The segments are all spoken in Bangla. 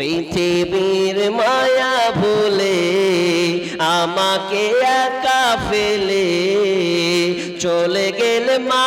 পৃথিবীর মায়া ভুলে আমাকে একা ফেলে চলে গেলে মা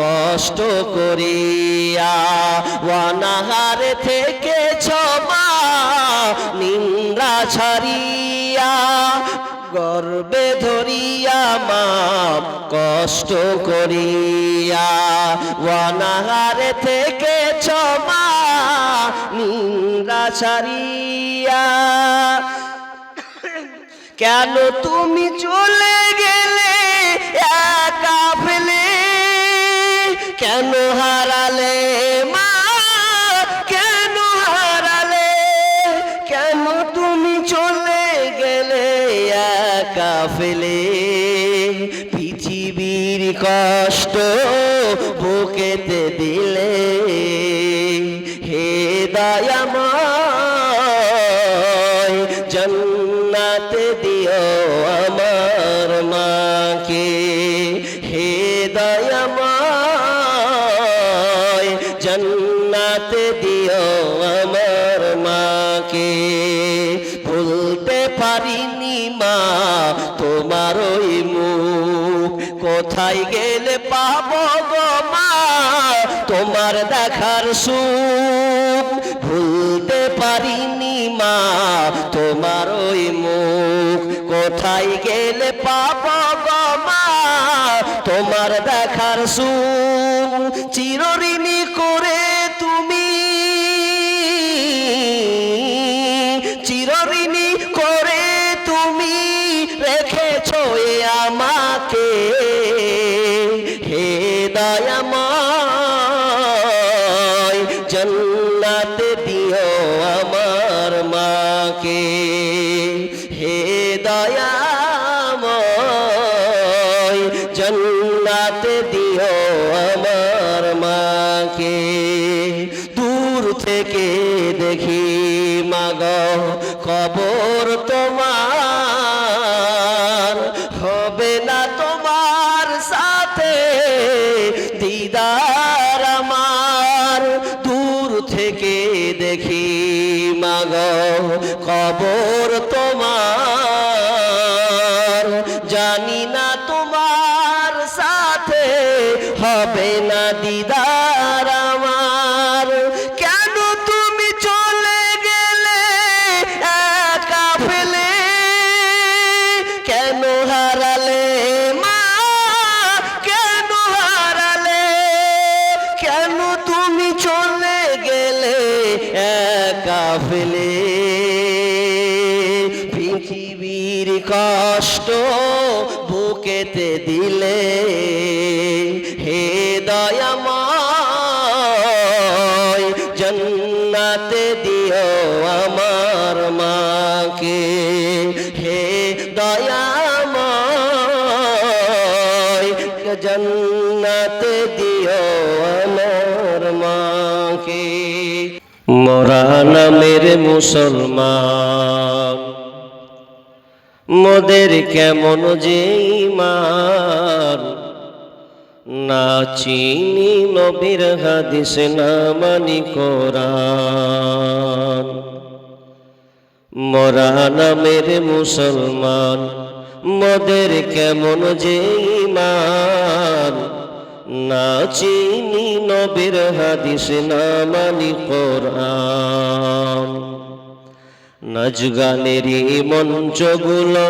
কষ্ট করিয়া ওয়ানাহার থেকে ছমা নিন্দা ছাড়িয়া, গর্বে ধরিয়া মা কষ্ট করিয়া ওয়ানাহার থেকে ছমা নিন্দা ছাড়িয়া। কেন তুমি চলে গেলে কেন হারালে মা? কেন হারালে? কেন তুমি চলে গেলে একা ফেলে? পৃথিবীর কষ্ট বুকেতে দিলে। হে দয়াময়, জন্নাতে দিও আমার মাকে মা, তোমার ওই মুখ কোথায় গেলে পাবো গো মা? তোমার দেখার সুখ ভুলতে পারিনি মা, তোমার ওই মুখ কোথায় গেলে পাব গো মা? তোমার দেখার সুখ চিরঋণী খবর তোমার। হবে না তোমার সাথে দিদার আমার। দূর থেকে দেখি মাগ খবর তোমার। জানি না তোমার সাথে হবে না দিদার নামের মুসলমান। মোদের কেমন যে ইমান না চিনি নবীর হাদিস, না মানি কোরআন। মরা নামের মুসলমান, মোদের কেমন যে ইমান না চিনি নবীর হাদিস, না মানি কোরআন। নাচ গানেরই মঞ্চগুলো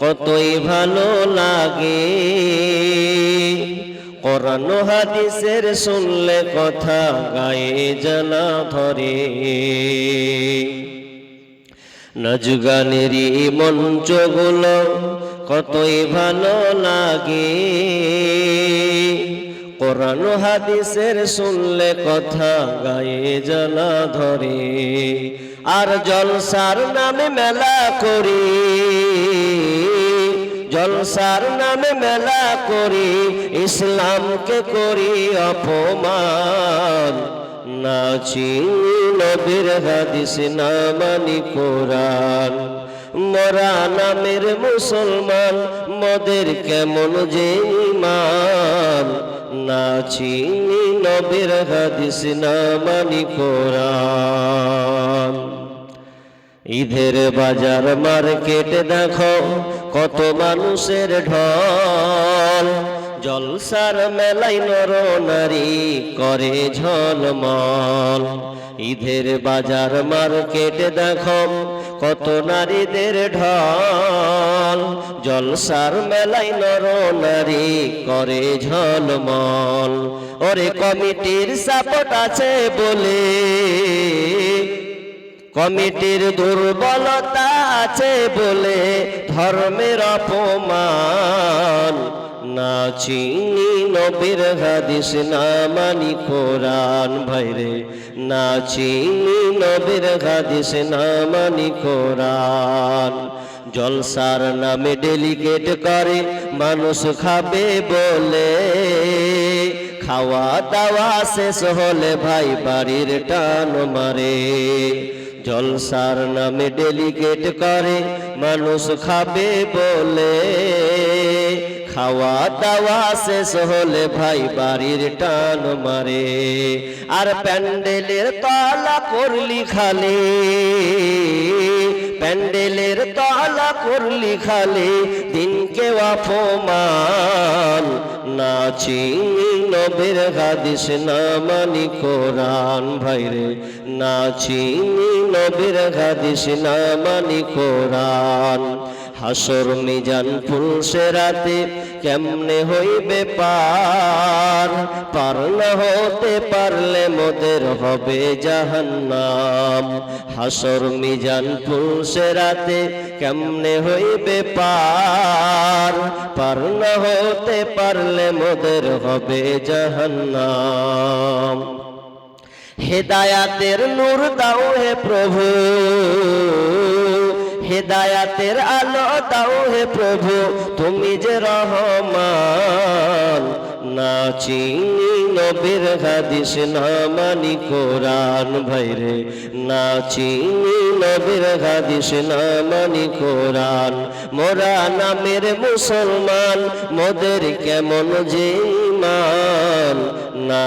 কতই ভালো লাগে। কোরআন হাদিসের শুনলে কথা গায়ে জানা ধরে। নাচ গানেরই মঞ্চগুলো কতই ভালো লাগে। কোরআন হাদিসের শুনলে কথা গায়ে জ্বালা ধরে। আর জলসার নামে মেলা করি, জলসার নামে মেলা করি, ইসলামকে করি অপমান। নাচি নবীর হাদিস, না মানি কোরআন। মরা নামের মুসলমান, মদের কেমন যে ইমান নাচি নবীর হাদিস না মানি কোরআন। ঈদের বাজার মার্কেট দেখো কত মানুষের ঢল। জলসার মেলাই নর নারী করে ঝলমল। ঈদের বাজার মার্কেট দেখো, কত নারীদের ঢল। জলসার মেলাই নর নারী করে ঝলমল। ওরে কমিটির সাপোর্ট আছে বলে, কমিটির দুর্বলতা আছে বলে ধর্মের অপমান। না চিনি নবীর হাদিস, না মানি কোরআন ভাইরে। না চিনি নবীর হাদিস, না মানি কোরআন। জলসার নামে ডেলিগেট করে, মানুষ খাবে বলে। খাওয়া দাওয়া শেষ হলে ভাই বাড়ির টান মারে। জলসার নামে ডেলিগেট করে, মানুষ খাবে বলে। খাওয়া দাওয়া শেষ হলে ভাই বাড়ির টান মারে। আর প্যান্ডেলের তলা করলি খালি। প্যান্ডেলের তলা করলি খালি। দিনকে অপমান। নাচি নবীর হাদিস, না মানি কোরআন। ভাইরে নাচি নবীর হাদিস, না মানি কোরআন। হাসর মিজান ফুলসে রাতে কেমনে হইবে পার? পার না হতে পারলে মোদের হবে জাহান্নাম। হাসর মিজান ফুলসে রাতে কেমনে হইবে পার? পার না হতে পারলে মোদের হবে জাহান্নাম। হেদায়াতের নূর দাও হে প্রভু। হেদায়াতের আলো দাও হে প্রভু, তুমি যে রহমান। না চিনি নবীর হাদিস, না মানি কোরআন ভাইরে। না চিনি নবীর হাদিস, না মানি কোরআন। মোরা নামের মুসলমান, মোদের কেমন যে না না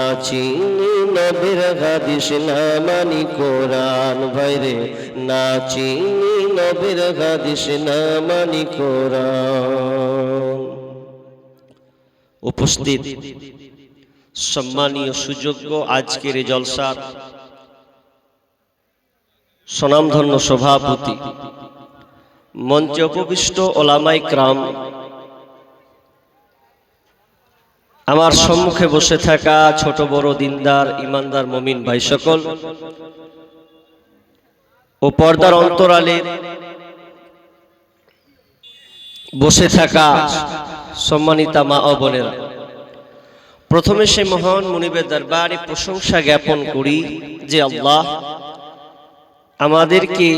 মানি কোরআন না মানি কোরআন। উপস্থিত সম্মানীয় সুযোগ্য আজকের এই জলসার স্বনামধন্য সভাপতি, মঞ্চে উপবিষ্ট ওলামাই ক্রাম আমার সম্মুখে বসে থাকা ছোট বড় দিনদার, ইমানদার মমিন ভাই সকল ও পর্দার অন্তরালে বসে থাকা সম্মানিতা মা ও বোনেরা, প্রথমে সে মহান মুনিবের দরবারে প্রশংসা জ্ঞাপন করি যে আল্লাহ আমাদেরকে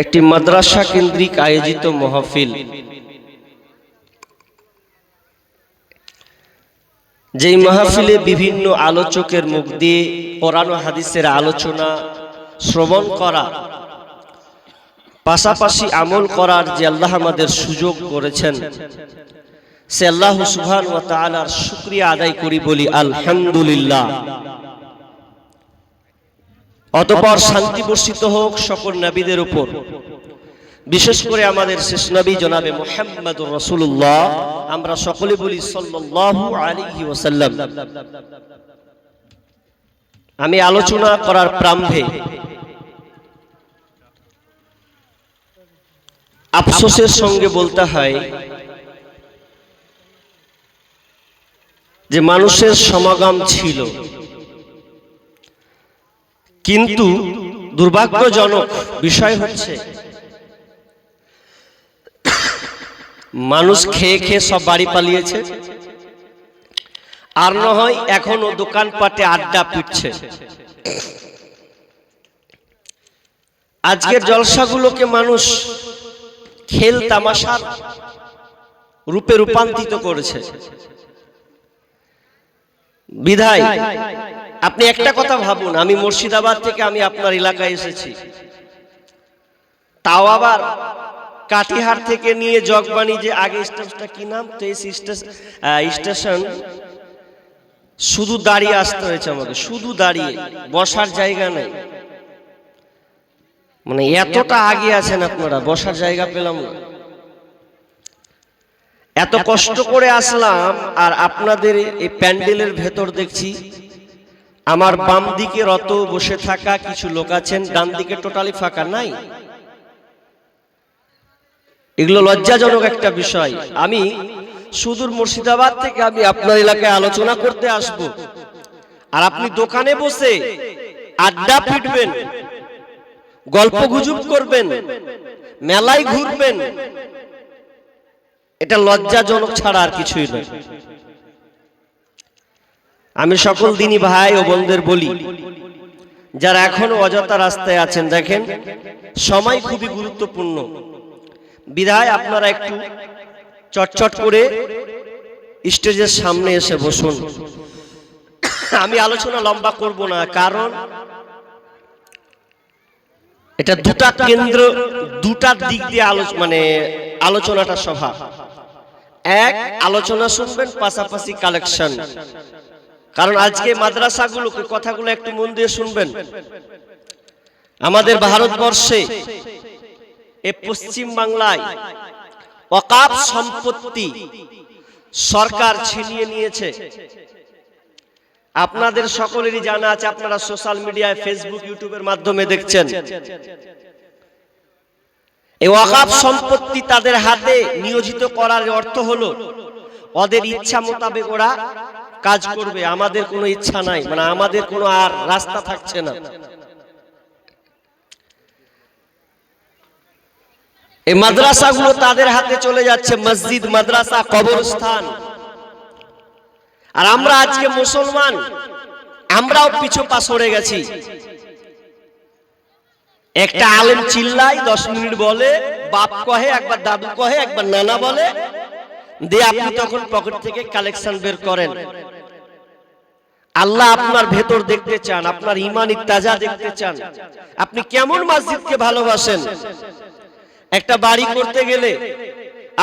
একটি মাদ্রাসা কেন্দ্রিক আয়োজিত মহফিল। যেই মাহফিলে বিভিন্ন আলোচকের মুখ দিয়ে কোরআন হাদিসের আলোচনা, শ্রবণ করা, পাশাপাশি আমল করার যে আল্লাহ আমাদের সুযোগ করেছেন, সে আল্লাহ সুবহান ও তাআলার শুকরিয়া আদায় করি বলি আলহামদুলিল্লাহ। অতপর শান্তি বর্ষিত হোক সকল নবীদের উপর। বিশেষ করে আমাদের শেষ নবী জনাবে মোহাম্মদ রসুল্লাহ আমরা সকলে বলি ওয়াসাল্লাম। আমি আলোচনা করার প্রারম্ভে আফসোসের সঙ্গে বলতে হয় যে মানুষের সমাগম ছিল। কিন্তু দুর্ভাগ্যজনক বিষয় হচ্ছে, মানুষ খেয়ে খেয়ে সব বাড়ি পালিয়েছে, আর না হয় এখনও দোকানপাটে আড্ডা পিটছে আজকের জলসাগুলোকে মানুষ খেল তামাশার রূপে রূপান্তরিত করেছে। বিধায়, আপনি একটা কথা ভাবুন, আমি মুর্শিদাবাদ থেকে আমি আপনার এলাকায় এসেছি। তাও আবার কাটিহার থেকে নিয়ে জগবানি যে আগে স্টেশনটা কি নাম? তো স্টেশন। শুধু দাঁড়িয়ে আসতে হয়েছে আমাকে, শুধু দাঁড়িয়ে, বসার জায়গা নেই। মানে এতটা আগে আছেন আপনারা, বসার জায়গা পেলাম না। এত কষ্ট করে আসলাম আর আপনাদের এই প্যান্ডেলের ভেতর দেখছি আমার বাম দিকে রত বসে থাকা কিছু লোক আছেন ডান দিকে টোটালি ফাঁকা নাই। এগুলো লজ্জাজনক একটা বিষয়। আমি সুদূর মুর্শিদাবাদ থেকে আমি আপনার এলাকায় আলোচনা করতে আসব। আর আপনি দোকানে বসে আড্ডা পিটবেন গল্প গুজব করবেন মেলায় ঘুরবেন এটা লজ্জাজনক ছাড়া আর কিছুই নয়। আমি সকল দিনই ভাই ও বোনদের বলি, যারা এখনও অযথা রাস্তায় আছেন, দেখেন, সময় খুবই গুরুত্বপূর্ণ। বিধায় আপনারা একটু চটচট করে স্টেজের সামনে এসে বসুন। আমি আলোচনা লম্বা করব না, কারণ এটা দুটা কেন্দ্র দুটার দিক দিয়ে আলোচ মানে আলোচনাটা সভা। এক, আলোচনা শুনবেন, পাশাপাশি কালেকশন কারণ আজকে মাদ্রাসাগুলোকে, কথাগুলো একটু মন দিয়ে শুনবেন। আমাদের ভারতবর্ষে, এ পশ্চিম বাংলায় অকাপ সম্পত্তি সরকার ছিনিয়ে নিয়েছে। আপনাদের সকলেরই জানা আছে, আপনারা সোশ্যাল মিডিয়ায় ফেসবুক ইউটিউবের মাধ্যমে দেখছেন। এই ওয়াকাফ সম্পত্তি তাদের হাতে নিয়োজিত করার অর্থ হলো, ওদের ইচ্ছা মোতাবেক ওরা কাজ করবে। আমাদের কোনো ইচ্ছা নাই মানে আমাদের কোনো আর রাস্তা থাকছে না। এই মাদ্রাসাগুলো তাদের হাতে চলে যাচ্ছে, মসজিদ, মাদ্রাসা, কবরস্থান। আর আমরা আজকে মুসলমান, আমরাও পিছু পা সরে গেছি। একটা আলেম চিল্লাই দশ মিনিট বলে বাপ কহে একবার দাদু কহে একবার নানা বলে। দিয়ে আপনি তখন পকেট থেকে কালেকশন বের করেন। আল্লাহ আপনার ভেতর দেখতে চান আপনার ইমানি তাজা দেখতে চান। আপনি কেমন মসজিদকে ভালোবাসেন? একটা বাড়ি করতে গেলে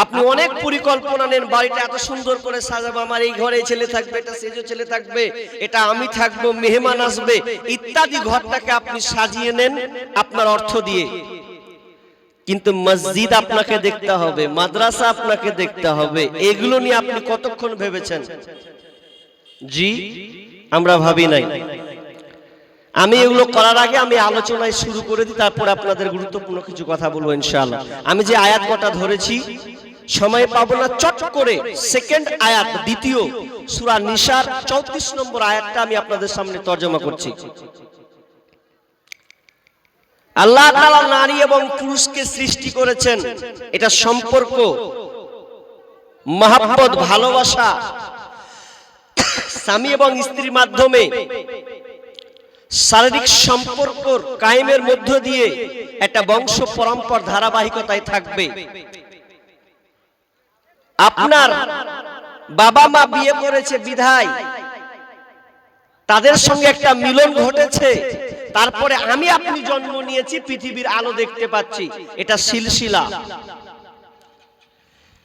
আপনি অনেক পরিকল্পনা নেন বাড়িটা এত সুন্দর করে সাজাবো আমার এই ঘরে ছেলে থাকবে এটা সেজো ছেলে থাকবে এটা আমি থাকব মেহমান আসবে ইত্যাদি ঘরটাকে আপনি সাজিয়ে নেন আপনার অর্থ দিয়ে। কিন্তু মসজিদ আপনাকে দেখতে হবে মাদ্রাসা আপনাকে দেখতে হবে এগুলো নিয়ে আপনি কতক্ষণ ভেবেছেন? জি আমরা ভাবি নাই। আমি এগুলো করার আগে আমি আলোচনায় শুরু করে দিই, তারপর আপনাদের গুরুত্বপূর্ণ কিছু কথা বলব ইনশাআল্লাহ। আমি যে আয়াত কটা ধরেছি, সময় পাবো না, চট করে সেকেন্ড আয়াত, দ্বিতীয়, সূরা নিসার 34 নম্বর আয়াতটা আমি আপনাদের সামনে তর্জমা করছি। আল্লাহ তাআলা নারী এবং পুরুষকে সৃষ্টি করেছেন। এটা সম্পর্ক, মহাব্বত, ভালোবাসা, স্বামী এবং স্ত্রীর মাধ্যমে। শারীরিক সম্পর্ক কায়েমের মধ্য দিয়ে একটা বংশ পরম্পর ধারাবাহিকতায় থাকবে। আপনার বাবা মা বিয়ে করেছে, বিধায়। তাদের সঙ্গে একটা মিলন ঘটেছে। তারপরে আমি আপনি জন্ম নিয়েছি, পৃথিবীর আলো দেখতে পাচ্ছি। এটা সিলসিলা।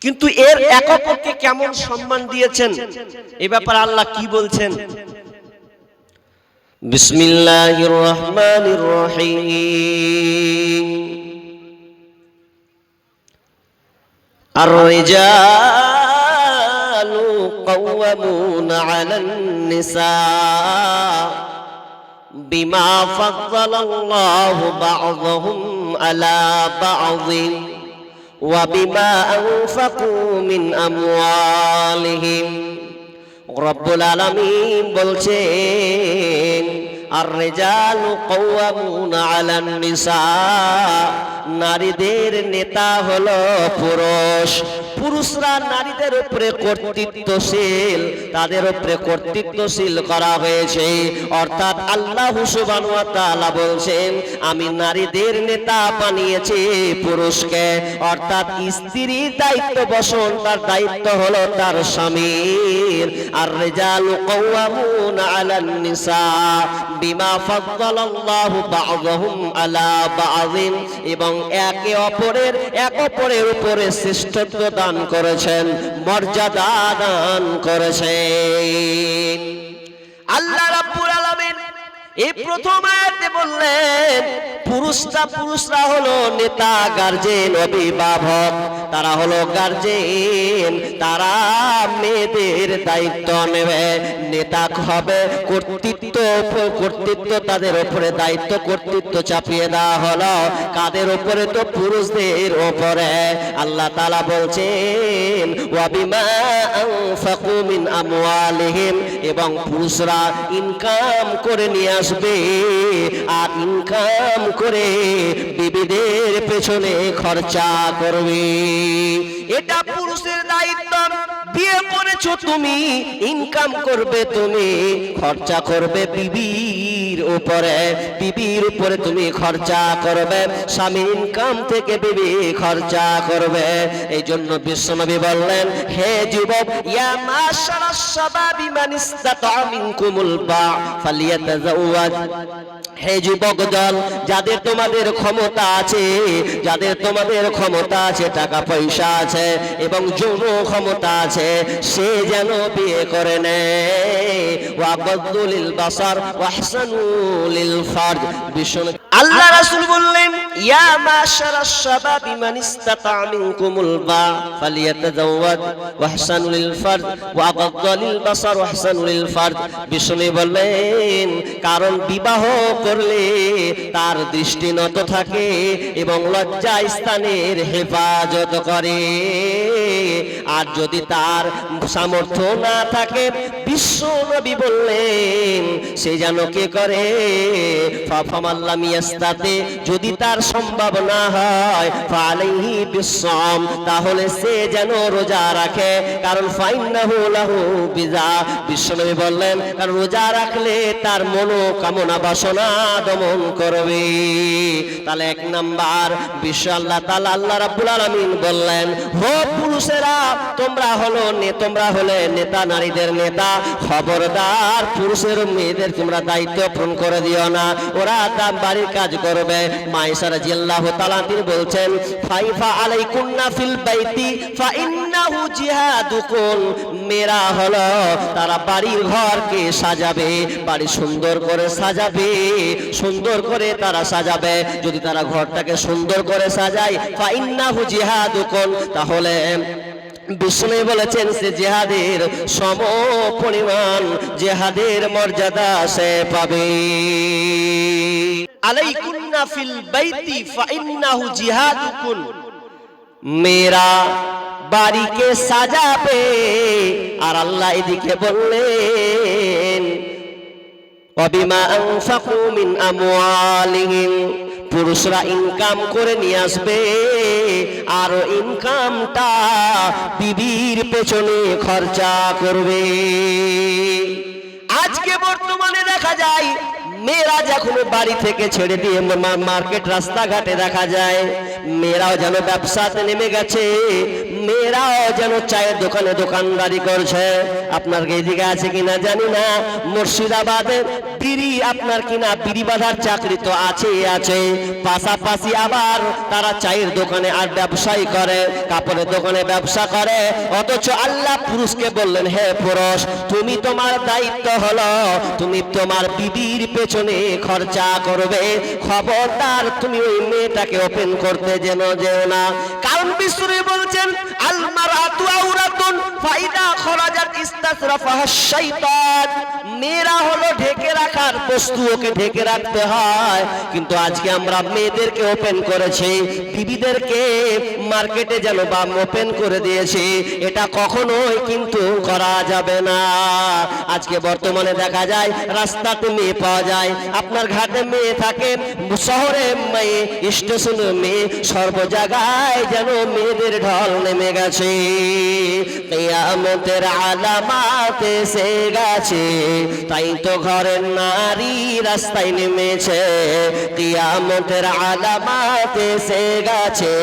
কিন্তু এর এক অপরকে কেমন সম্মান দিয়েছেন? এ ব্যাপারে আল্লাহ কি বলছেন? بسم الله الرحمن الرحيم. الرجال قوامون على النساء بما فضل الله بعضهم على بعض وبما أنفقوا من أموالهم. রব্বুল আলামিন বলছেন আর রেজালু কওয়ামুনা আলান নিসা। নারীদের নেতা হলো পুরুষ। পুরুষরা নারীদের উপরে কর্তৃত্বশীল, তাদের উপরে কর্তৃত্বশীল করা হয়েছে। অর্থাৎ আল্লাহ তাআলা বলছেন, আমি নারীদের নেতা বানিয়েছি পুরুষকে। অর্থাৎ স্ত্রীর দায়িত্ব বসন, তার দায়িত্ব হলো তার স্বামীর। আর রেজালু কওয়ামুনা আলান নিসা বিমা আলা বা'দিন। এবং একে অপরের, এক অপরের উপরে শ্রেষ্ঠত্ব দান করেছেন মর্যাদা দান করেছেন। আল্লাহ রাব্বুল এই প্রথম আয়াতে বললেন, পুরুষরা পুরুষরা হলো নেতা গার্জেন অভিভাবক। তারা হলো গার্জেন তারা মেয়েদের দায়িত্ব নেবে। নেতা হবে কর্তৃত্ব কর্তৃত্ব তাদের উপরে দায়িত্ব, কর্তৃত্ব চাপিয়ে দেওয়া হলো। কাদের উপরে তো? পুরুষদের উপরে আল্লাহ তালা বলছেন ওয়াবিমা আনফাকু আমওয়ালিহিম। এবং পুরুষরা ইনকাম করে নিয়ে আসবে। আর ইনকাম করে বিবিদের পেছনে খরচা করবে। এটা পুরুষের দায়িত্ব। বিয়ে করেছ তুমি, ইনকাম করবে তুমি, খরচা করবে বিবির উপরে বিবির উপরে তুমি খরচা করবে। স্বামী ইনকাম থেকে বিবি খরচা করবে। এই জন্য বিশ্বনবী বললেন, হে যুবক, ইয়া মাশারাস শাবাবি মান ইসতাতা মিনকুমুল বা ফালিয়াতাজাওয়াজ। হে যুবক দল যাদের তোমাদের ক্ষমতা আছে, যাদের তোমাদের ক্ষমতা আছে, টাকা পয়সা আছে এবং যৌন ক্ষমতা আছে, সে যেন বিয়ে করে নেয়। ওয়াগদ্দুলিল বাসার ওয়াহসানুলিল ফারজ। বিষ্ণু আল্লাহ রাসূল বললেন ইয়া মাশারাস শাবাবি মান ইসতাতা মিনকুমুল বা ফালিয়াতাজাওয়াজ ওয়াহসানুলিল ফারজ ওয়াগদ্দুলিল বাসার ওয়াহসানুলিল ফারজ। বিষ্ণু বললেন কারণ বিবাহ করলে তার দৃষ্টি নত থাকে এবং লজ্জা স্থানের হেফাজত করে। আর যদি তার সামর্থ্য না থাকে বিশ্ব নবী বললেন সে যেন কে করে? ফাফামাল্লাম ইয়াস্তাতে যদি তার সম্ভব না হয়, ফালাইহি বিশ্বম তাহলে সে যেন রোজা রাখে। কারণ ফাইন্নাহু লাহু বিজা। বিশ্বনবী বললেন, কারণ রোজা রাখলে তার মনোকামনা, বাসনা দমন করবে। তাহলে এক নাম্বার, বিশ্ব আল্লাহ তাআলা, আল্লাহ রাব্বুল আলামিন বললেন হো পুরুষেরা, তোমরা হলো নে, তোমরা হলে নেতা, নারীদের নেতা, খবরদার পুরুষের, মেয়েদের তোমরা দায়িত্ব পূরণ করে দিও না। ওরা বাড়ির কাজ করবে। মাইসার জিল্লাহ তাআলা তিনি বলছেন, ফাইফা আলাইকুন্না ফিল বাইতি ফা ইন্নাহু জিহাদুকুন মেরা হলো, তারা বাড়ির ঘরকে সাজাবে, বাড়ি সুন্দর করে সাজাবে, সুন্দর করে তারা সাজাবে। যদি তারা ঘরটাকে সুন্দর করে সাজায়, ফাইন্নাহু জিহাদুকুন তাহলে বিষ্ণু বলেছেন সে জেহাদের সম পরিমাণ জেহাদের মর্যাদা সে পাবে। আলাইকুন্না ফিল বাইতি ফাইন্নাহু জিহাদুকুন। মেরা বাড়িকে সাজাবে আর আল্লাহ এদিকে বললেন, অবিমা আনফাকু মিন আমওয়ালিহিম। পুরুষরা ইনকাম করে নিয়ে আসবে। আর ইনকামটা বিবির পেছনে খরচা করবে। আজকে বর্তমানে দেখা যায়, মেয়েরা যখন বাড়ি থেকে ছেড়ে দিয়ে মার্কেট রাস্তাঘাটে দেখা যায়, মেয়েরাও যেন ব্যবসাতে নেমে গেছে। মেয়েরাও যেন চায়ের দোকানে দোকানদারি করছে। আপনার এদিকে আছে কিনা জানি না। মুর্শিদাবাদে বিড়ি আপনার কিনা বিড়ি বাঁধার চাকরি তো আছে আছে। পাশাপাশি আবার তারা চায়ের দোকানে আর ব্যবসায়ী করে, কাপড়ের দোকানে ব্যবসা করে। অথচ আল্লাহ পুরুষকে বললেন, হে পুরুষ, তুমি তোমার দায়িত্ব হলো, তুমি তোমার বিবির পেছনে খরচা করবে। খবরদার, তুমি ওই মেয়েটাকে ওপেন করতে যেন যেও না। কারণ বিশ্বরে বলছেন আলমার আতু আউরাতুন ফাইদা খরাজাত ইস্তাসরাফাহা শাইতান। মেয়েরা হলো ঢেকে রাখার বস্তু, ওকে ঢেকে রাখতে হয়। কিন্তু আজকে আমরা মেয়েদেরকে ওপেন করেছি, বিবিদেরকে মার্কেটে যেন ওপেন করে দিয়েছি। এটা কখনোই কিন্তু করা যাবে না। আজকে বর্তমানে দেখা যায় রাস্তাতে মেয়ে পাওয়া যায়। আপনার ঘাটে মেয়ে থাকে, শহরে মেয়ে, স্টেশনে মেয়ে সর্ব জায়গায় যেন মেয়েদের ঢল নেমে গেছে। কিয়ামতের আলামাত এসে গেছে। তাই তো ঘরের নারী রাস্তায় নেমেছে। কিয়ামতের আলামাত এসে গেছে।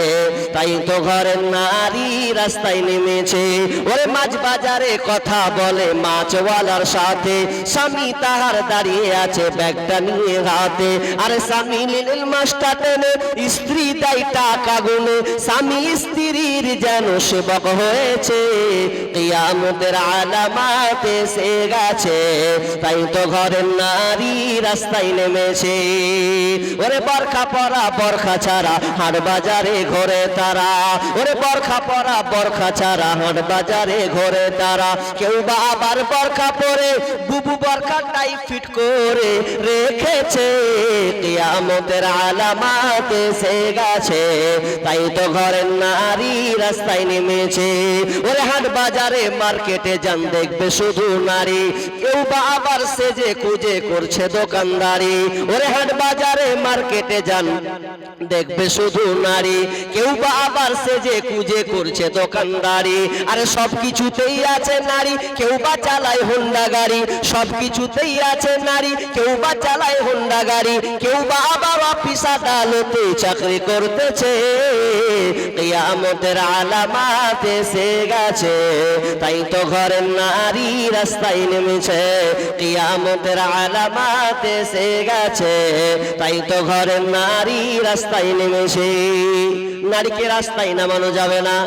তাই তো ঘরের নারী রাস্তায় নেমেছে। ওরে মাছ বাজারে কথা বলে মাছওয়ালার সাথে। স্বামী তাহার দাঁড়িয়ে আছে ব্যাগটা নিয়ে হাতে। আরে স্বামী নিলেন মাছটা টেনে স্ত্রী তাই টাকা গুনে। স্বামী স্ত্রীর যেন সেবক হয়েছে, কিয়ামতের আলামাত এসে গেছে। তাই তো ঘরের নারী রাস্তায় নেমেছে। ওরে বরখা পরা, বরখা ছাড়া হাট বাজারে ঘরে তারা। ওরে বরখা পরা, বরখা ছাড়া হাট বাজারে ঘরে তারা। কেউ বা আবার বরখা পরে, বুবু বরখা টাই ফিট করে রেখেছে। কিয়ামতের আলামাত এসে গেছে। তাই তো ঘরের নারী রাস্তায় নেমেছে। ওরে হাট বাজারে মার্কেটে যান দেখবে শুধু নারী। কেউ বা আবার সেজে খুঁজে করছে দোকানদারি। ওরে হাট বাজারে মার্কেটে যান দেখবে শুধু নারী। কেউ বা আবার সেজে কুজে করছে দোকানদারি। আরে সব কিছুতেই আছে নারী, কেউ বা চালায় হোন্ডা গাড়ি। সব কিছুতেই আছে নারী, কেউ বা চালায় হোন্ডা গাড়ি। কেউ বা আবার অফিস আদালতে চাকরি করতেছে। কিয়ামতের আলামাত এসে গেছে। তাই তো ঘরের নারী রাস্তায় নেমেছে। কিয়ামতের আলামাত এসে গেছে। তাই তো ঘরের নারী রাস্তায় নেমেছে। নারীকে রাস্তায় নামানো যাবে না।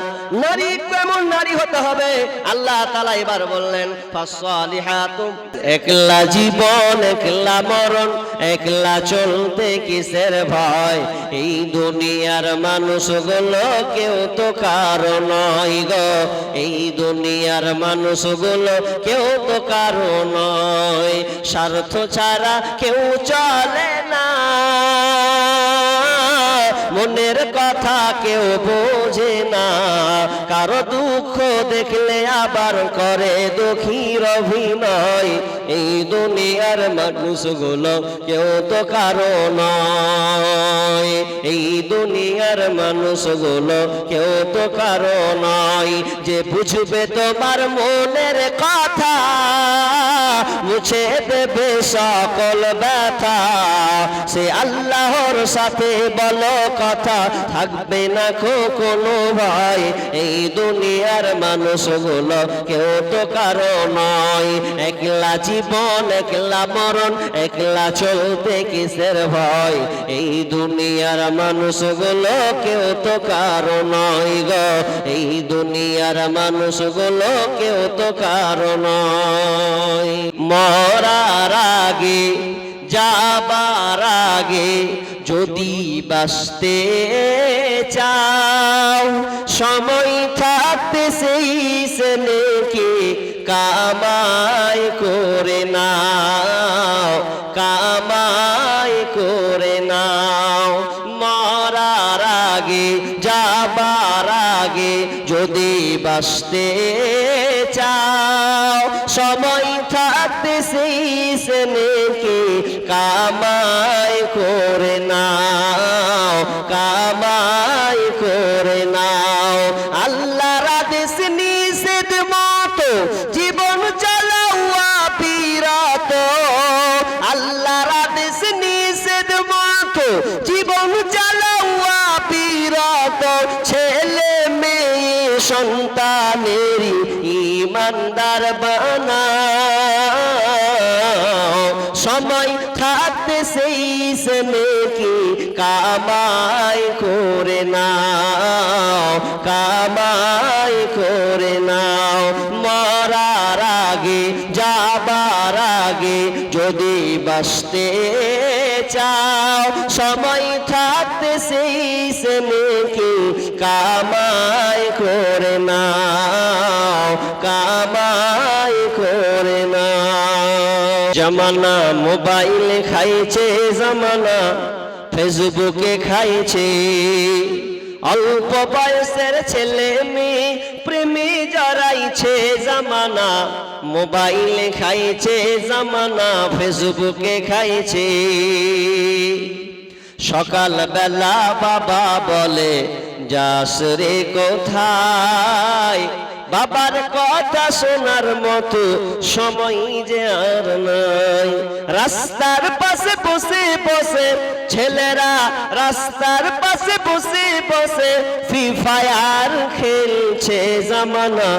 নারী কেমন নারী হতে হবে? আল্লাহ তালা এবার বললেন একলা জীবন, একলা মরণ, একলা চলতে কিসের ভয়? এই দুনিয়ার মানুষ মানুষগুলো কেউ তো কারও নয় গো। এই দুনিয়ার মানুষ মানুষগুলো কেউ তো কারও নয়। স্বার্থ ছাড়া কেউ চলে না। মনের কথা কেউ বোঝে না। কারও দুঃখ দেখলে আবার করে দুঃখীর অভিনয়। এই দুনিয়ার মানুষগুলো কেউ তো কারও নয়। এই দুনিয়ার মানুষগুলো কেউ তো কারও নয়। যে বুঝবে তোমার মনের কথা মুছে দেবে সকল ব্যথা। সে আল্লাহর সাথে বলো কথা, থাকবে না কো কোনো ভয়। এই দুনিয়ার মানুষগুলো কেউ তো কারও নয়। একলা জীবন, একলা মরণ, একলা চলতে কিসের ভয়? এই দুনিয়ার মানুষগুলো কেউ তো কারও নয় গো। এই দুনিয়ার মানুষগুলো কেউ তো কারও নয়। মরার আগে, যাবার আগে যদি বাঁচতে চাও, সময় থাকতে সেই সেনেকে কামাই করে নাও, কামাই করে নাও। মরার আগে, যাবার আগে যদি বাঁচতে চাও, সময় কামাই করে নাও, কামাই করে নাও। আল্লাহর আদেশ নিষেধ মতো জীবন চালাওয়া বিরত। আল্লাহর আদেশ নিষেধ মতো জীবন চালাওয়া বিরত। ছেলে মেয়ে সন্তানের ইমানদার বানাও। কামাই করে নাও, কামাই করে নাও। মরার আগে, যাবার আগে যদি বাঁচতে চাও, সময় থাকতে সেই সেনেকে কামাই করে নাও, কামাই করে নাও। জামানা মোবাইল খাইছে জামানা। ফেসবুকে খাইছে। অল্প বয়সের ছেলে মেয়ে প্রেমী জড়াইছে। জামানা মোবাইল খাইছে, জামানা ফেসবুকে খাইছে। সকাল বেলা বাবা বলে, যাস রে কোথায়? বাবার কথা শোনার মতো সময় যে আর নাই। রাস্তার পাশে বসে বসে ছেলেরা রাস্তার পাশে বসে বসে ফ্রি ফায়ার খেলছে জামানা,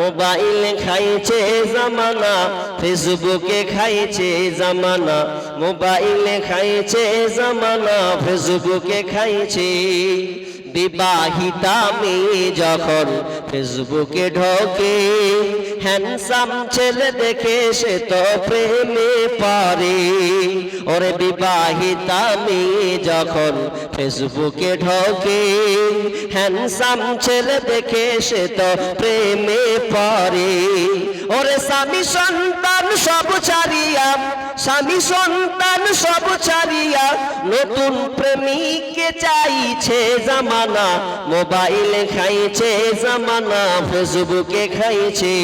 মোবাইল খাইছে জামানা, ফেসবুকে খাইছে জামানা, মোবাইল খাইছে জামানা, ফেসবুকে খাইছে। বিবাহিতা মেয়ে যখন ফেসবুকে ঢোকে হ্যান্ডসাম ছেলে দেখে সে তো প্রেমে পারে ওরে বিবাহিতা মেয়ে যখন ফেসবুকে ঢোকে হ্যান্ডসাম ছেলে দেখে সে তো প্রেমে পারে ওরে স্বামী সন্তান সব ছাড়িয়া, স্বামী সন্তান সব ছাড়িয়া, নতুন প্রেমিককে চাইছে জামানা, মোবাইল খাইছে জামানা। ফেসবুকে খাইছে।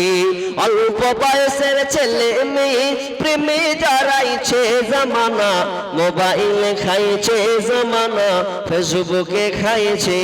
অল্প বয়সের ছেলে মেয়ে প্রেমে জড়াইছে জামানা মোবাইল খাইছে জামানা ফেসবুকে খাইছে।